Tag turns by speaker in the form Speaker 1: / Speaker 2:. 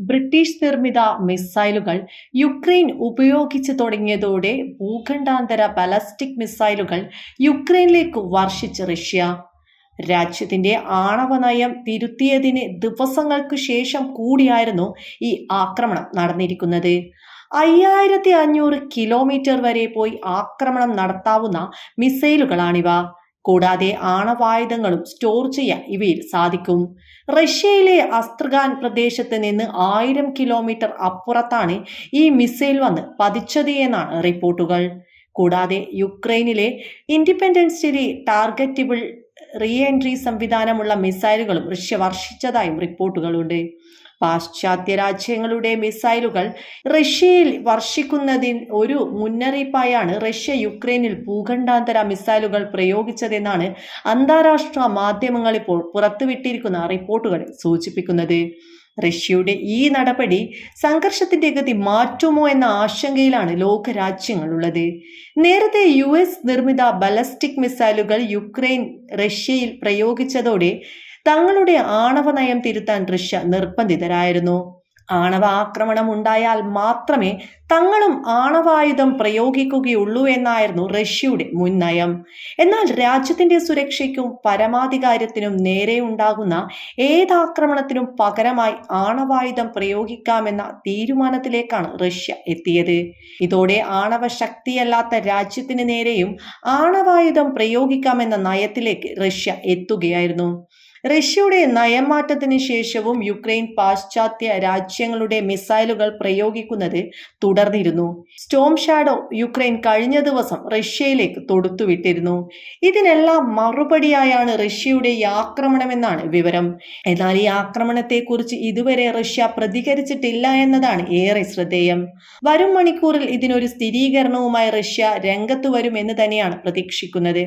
Speaker 1: British നിർമ്മിത മിസൈലുകൾ Ukraine ഉപയോഗിച്ചു തുടങ്ങിയതോടെ ഭൂഖണ്ഡാന്തര ബലസ്റ്റിക് മിസൈലുകൾ യുക്രൈനിലേക്ക് വർഷിച്ച് റഷ്യ. രാജ്യത്തിന്റെ ആണവ നയം തിരുത്തിയതിന് ദിവസങ്ങൾക്ക് ശേഷം കൂടിയായിരുന്നു ഈ ആക്രമണം നടന്നിരിക്കുന്നത്. അയ്യായിരത്തി അഞ്ഞൂറ് കിലോമീറ്റർ വരെ പോയി ആക്രമണം നടത്താവുന്ന മിസൈലുകളാണിവ. കൂടാതെ ആണവായുധങ്ങളും സ്റ്റോർ ചെയ്യാൻ ഇവയിൽ സാധിക്കും. റഷ്യയിലെ അസ്ത്രഗാൻ പ്രദേശത്ത് നിന്ന് ആയിരം കിലോമീറ്റർ അപ്പുറത്താണ് ഈ മിസൈൽ വന്ന് പതിച്ചത് എന്നാണ് റിപ്പോർട്ടുകൾ. കൂടാതെ യുക്രൈനിലെ independence day targetable re entry സംവിധാനമുള്ള മിസൈലുകളും റഷ്യ വർഷിച്ചതായും റിപ്പോർട്ടുകളുണ്ട്. പാശ്ചാത്യ രാജ്യങ്ങളുടെ മിസൈലുകൾ റഷ്യയിൽ വർഷിക്കുന്നതിന് ഒരു മുന്നറിയിപ്പായാണ് റഷ്യ യുക്രൈനിൽ ഭൂഖണ്ഡാന്തര മിസൈലുകൾ പ്രയോഗിച്ചതെന്നാണ് അന്താരാഷ്ട്ര മാധ്യമങ്ങൾ ഇപ്പോൾ പുറത്തുവിട്ടിരിക്കുന്ന റിപ്പോർട്ടുകൾ സൂചിപ്പിക്കുന്നത്. റഷ്യയുടെ ഈ നടപടി സംഘർഷത്തിന്റെ ഗതി മാറ്റുമോ എന്ന ആശങ്കയിലാണ് ലോകരാജ്യങ്ങളുള്ളത്. നേരത്തെ യു എസ് നിർമ്മിത ബലസ്റ്റിക് മിസൈലുകൾ യുക്രൈൻ റഷ്യയിൽ പ്രയോഗിച്ചതോടെ തങ്ങളുടെ ആണവ നയം തിരുത്താൻ റഷ്യ നിർബന്ധിതരായിരുന്നു. ആണവ ആക്രമണം ഉണ്ടായാൽ മാത്രമേ തങ്ങളും ആണവായുധം പ്രയോഗിക്കുകയുള്ളൂ എന്നായിരുന്നു റഷ്യയുടെ മുൻ നയം എന്നാൽ രാജ്യത്തിന്റെ സുരക്ഷയ്ക്കും പരമാധികാരത്തിനും നേരെ ഉണ്ടാകുന്ന ഏതാക്രമണത്തിനും പകരമായി ആണവായുധം പ്രയോഗിക്കാമെന്ന തീരുമാനത്തിലേക്കാണ് റഷ്യ എത്തിയത്. ഇതോടെ ആണവ ശക്തിയല്ലാത്ത രാജ്യത്തിന് നേരെയും ആണവായുധം പ്രയോഗിക്കാമെന്ന നയത്തിലേക്ക് റഷ്യ എത്തുകയായിരുന്നു. റഷ്യയുടെ നയമാറ്റത്തിന് ശേഷവും യുക്രൈൻ പാശ്ചാത്യ രാജ്യങ്ങളുടെ മിസൈലുകൾ പ്രയോഗിക്കുന്നത് തുടർന്നിരുന്നു. സ്റ്റോം ഷാഡോ യുക്രൈൻ കഴിഞ്ഞ ദിവസം റഷ്യയിലേക്ക് തൊടുത്തുവിട്ടിരുന്നു. ഇതിനെല്ലാം മറുപടിയായാണ് റഷ്യയുടെ ഈ ആക്രമണമെന്നാണ് വിവരം. എന്നാൽ ഈ ആക്രമണത്തെക്കുറിച്ച് ഇതുവരെ റഷ്യ പ്രതികരിച്ചിട്ടില്ല എന്നതാണ് ഏറെ ശ്രദ്ധേയം. വരും മണിക്കൂറിൽ ഇതിനൊരു സ്ഥിരീകരണവുമായി റഷ്യ രംഗത്ത് വരുമെന്ന് തന്നെയാണ് പ്രതീക്ഷിക്കുന്നത്.